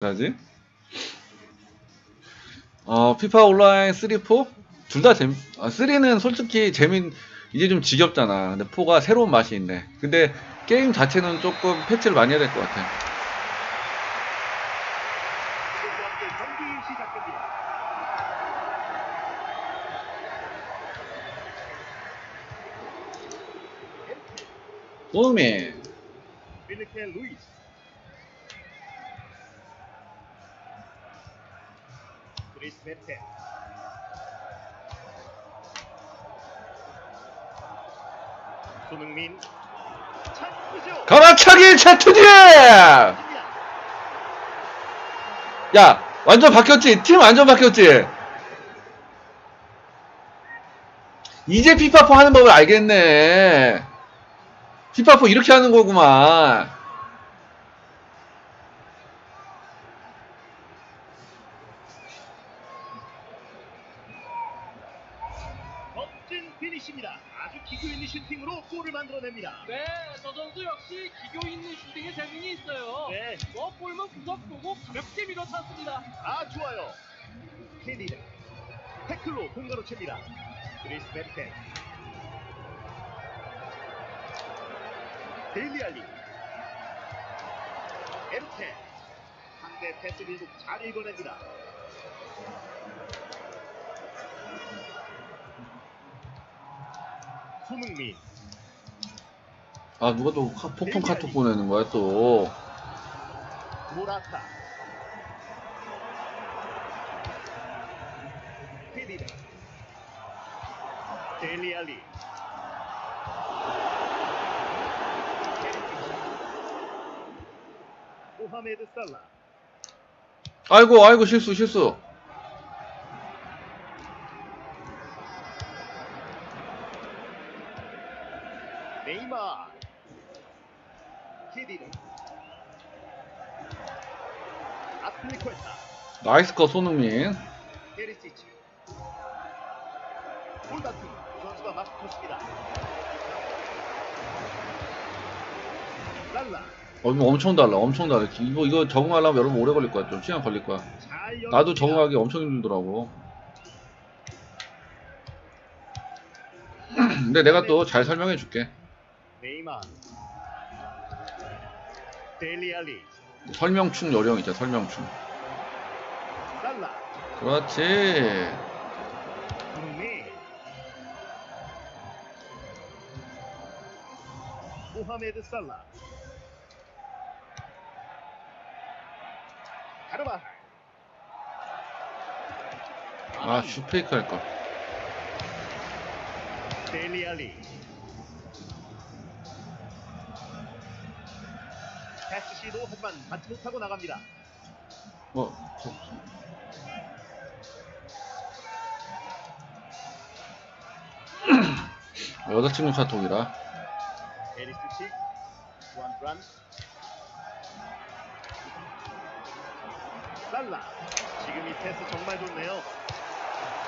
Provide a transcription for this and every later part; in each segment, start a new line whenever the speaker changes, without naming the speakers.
하지? 어, 피파 온라인 3, 4? 둘 다 재미, 아, 3는 솔직히 재미, 이제 좀 지겹잖아. 근데 4가 새로운 맛이 있네. 근데 게임 자체는 조금 패치를 많이 해야 될 것 같아.
이것 크리스 베테. 손흥민.
가마차기 채투디! 야, 완전 바뀌었지? 팀 완전 바뀌었지? 이제 피파4 하는 법을 알겠네. 피파4 이렇게 하는 거구만.
피니시입니다. 아주 기교 있는 슈팅으로 골을 만들어냅니다.
네, 저 선수 역시 기교 있는 슈팅에 재능이 있어요.
네,
뭐 볼만 구석 보고 가볍게 밀어찼습니다.
아 좋아요. 케디는 태클로 공가로 칩니다. 그리스 베테. 데일리 알리. 에르테. 상대 패스 밀국 잘 읽어냅니다. 손흥민.
아, 누가 또 카- 폭풍 카톡 보내는 거야, 또.
모라타 페디네 데일리 알리 모하메드 살라
아이고, 아이고, 실수, 실수.
네이마
나이스 컷, 손흥민.
페리시치 두 선수가 맞붙었습니다 랄라
어, 엄청 달라, 엄청 달라. 이거, 이거 적응하려면 여러분 오래 걸릴 거야. 좀 시간 걸릴 거야.
잘
나도. 적응하기 엄청 힘들더라고. 근데 내가 또 잘 설명해 줄게.
네이마 데일리 알리.
설명충 요령 있잖아, 설명충.
살라.
그렇지.
손흥민 모하메드 살라. 가르바
아, 슈페이크 할까.
데일리 알리 패스 시도 하지만 받지 못하고 나갑니다.
뭐, 저- 여자친구 카톡이라.
에리스틱 주안 브란 살라. 지금 이 패스 정말 좋네요.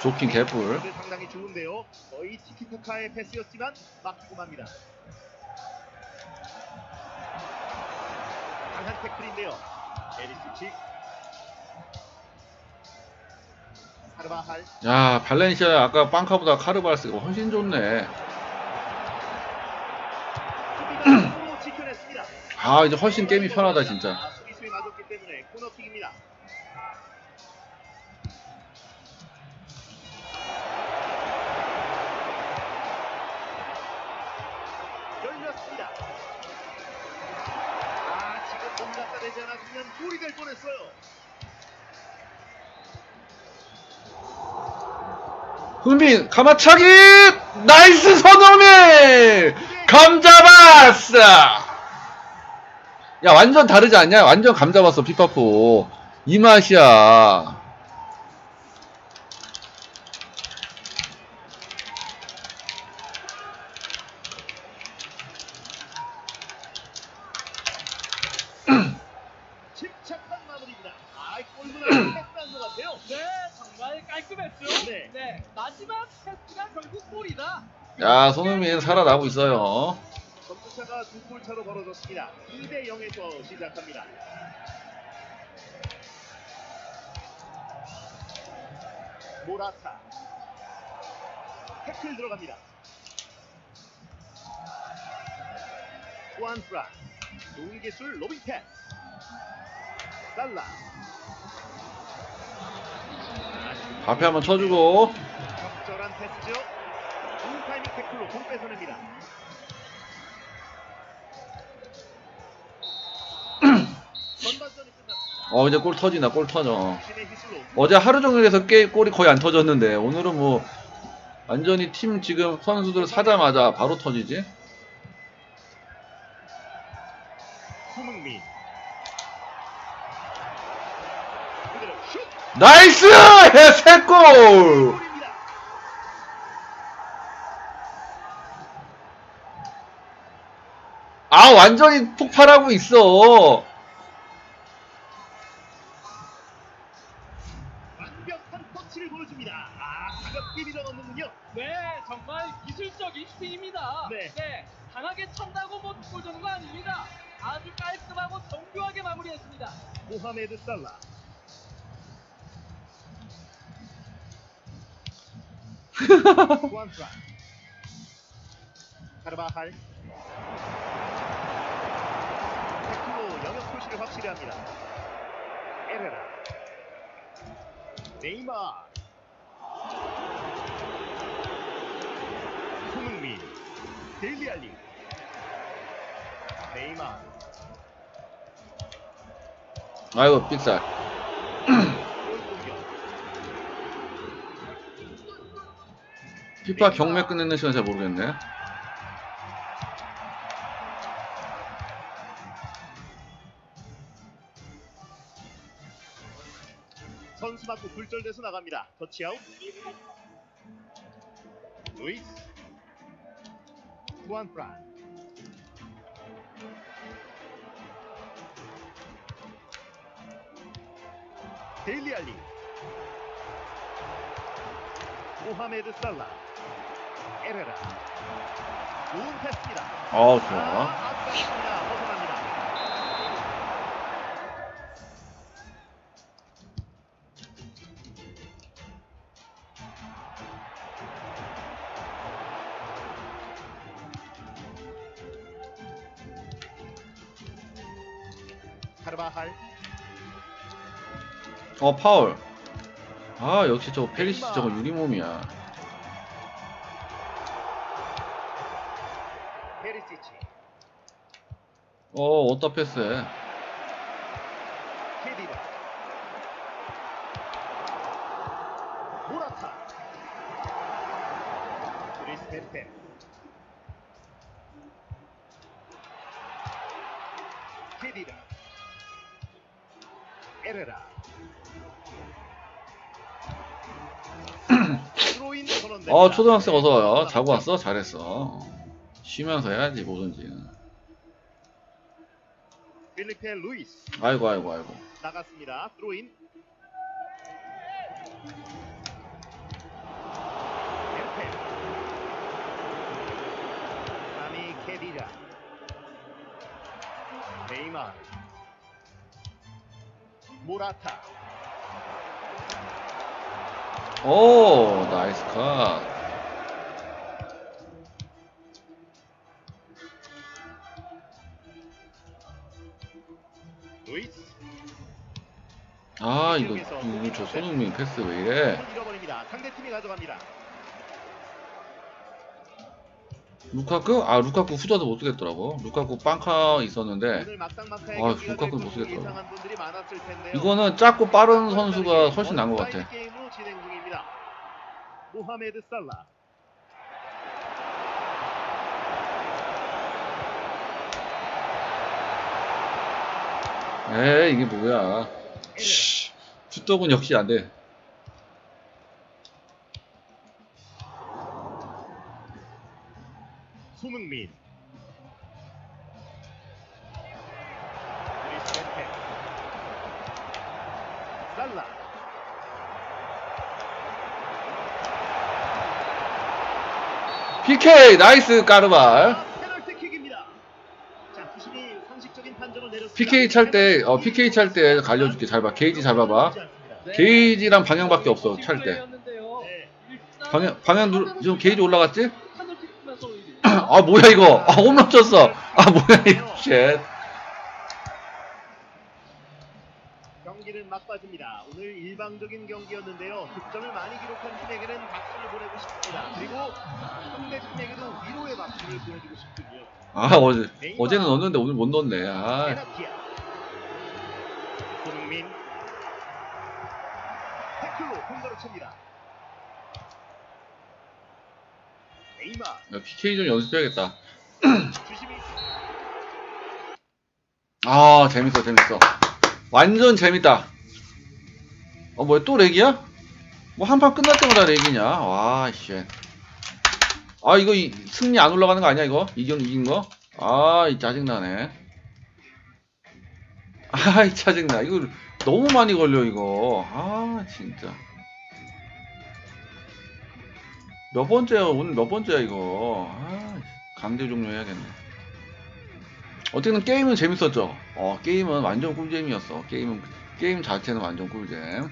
조킹 개뿔.
상당히 좋은데요. 거의 티키타카의 패스였지만 막히고 맙니다 강한 태클인데요. 에리스틱 사르바할.
야, 발렌시아 아까 빵카보다 카르바스가 훨씬 좋네.
수비가 손으로 지켜냈습니다.
아, 이제 훨씬 게임이 편하다, 진짜.
아, 수비수에 맞았기 때문에 코너킥입니다 대지 않았으면 골이 될 뻔했어요
흥민, 가마차기! 나이스 손흥민! 감 잡았어! 야, 완전 다르지 않냐? 완전 감 잡았어, 피파포. 이 맛이야. 야 손흥민 살아나고 있어요.
점차가 두 골 차로 벌어졌습니다. 2대 0에서 시작합니다. 모라타 태클 들어갑니다. 후안프라 농기술 로빈텐 살라
앞에 한번 쳐주고
공 뺏어냅니다. 전반전이 끝났습니다.
어 이제 골 터진다 골 터져
신의
어제 하루 종일 해서 게 골이 거의 안 터졌는데 오늘은 뭐 완전히 팀 지금 선수들 사자마자 바로 터지지
손흥민. 그대로 슛!
나이스 세골
골입니다.
아 완전히 폭발하고 있어
완벽한 터치를 보여줍니다. 아, 가볍게 밀어넣는군요.
네, 정말 기술적인 슈팅입니다.
네.
강하게 쳤다고 뭐골 되는 거 아닙니다. 아주 깔끔하고 정교하게 마무리했습니다.
모하메드 살라. 카르바할. 태클로 영역 표시를 확실히 합니다. 에레라. 네이마르. 손흥민. 델리알리. 네이마르.
아이고 삑살. 피파 경매 끝내는 시간 잘 모르겠네
맞고 굴절돼서 나갑니다. 터치아웃. 루이스. 후안 프란. 데일리 알리. 모하메드 살라. 에레라. 좋은 패스입니다. 아,
좋아
할.
어 파울. 아 역시 저 페리시 저거 유리몸이야.
페리시치.
어 어디다 패스해
케디라 모라타. 크리스 페페 케디라 에레라.
어 초등학생 어서 와요. 자고 왔어? 잘했어. 쉬면서 해야지 뭐든지.
필리페 루이스.
아이고 아이고 아이고.
나갔습니다. 드로인. 네이마르. 모라타.
오 나이스 컷
루이스.
아 이거 이거 저 손흥민 패스 왜 이래
잃어버립니다. 상대팀이 가져갑니다.
루카쿠? 아 루카쿠 후자도 못 쓰겠더라고 루카쿠 빵카 있었는데 아,
경기가
루카쿠는 될못
것으로
쓰겠더라고.
예상한 분들이 많았을 텐데요.
이거는 작고 빠른 선수가 훨씬 나은 것 같아.
모하메드 살라.
에이 이게 뭐야 씨, fut독은 역시 안돼
손흥민. 살라.
PK 나이스 까르발. PK 찰 때 어, PK 찰 때 갈려줄게 잘 봐 게이지 잘 봐봐 게이지랑 방향밖에 없어 찰때
플레이였는데요.
방향 방향 누 지금 게이지 올라갔지? 아 뭐야 이거? 아 홈런 쳤어. 아 뭐야 이거? 쉣.
경기는 막빠집니다. 오늘 일방적인 경기였는데요. 득점을 많이 기록한 팀에게는 박수를 보내고 싶습니다. 그리고 상대 팀에게도 위로의 박수를 보내주고 싶군요.
아 어제 어제는 넣었는데 오늘 못 넣었네. 아
손흥민 태클로 공가로 칩니다. 네이마
야, PK 좀 연습해야겠다. 아 재밌어 재밌어. 완전 재밌다. 어 뭐야 또 렉이야? 뭐 한 판 끝날 때마다 렉이냐? 와 씨. 아 이거 이, 승리 안 올라가는 거 아니야 이거? 이경 이긴 거? 아 이 짜증나네. 아이 짜증나. 이거 너무 많이 걸려 이거. 아 진짜. 몇 번째야 오늘 몇 번째야 이거. 아 강제 종료해야겠네. 어쨌든 게임은 재밌었죠. 어, 게임은 완전 꿀잼이었어. 게임은, 게임 자체는 완전 꿀잼.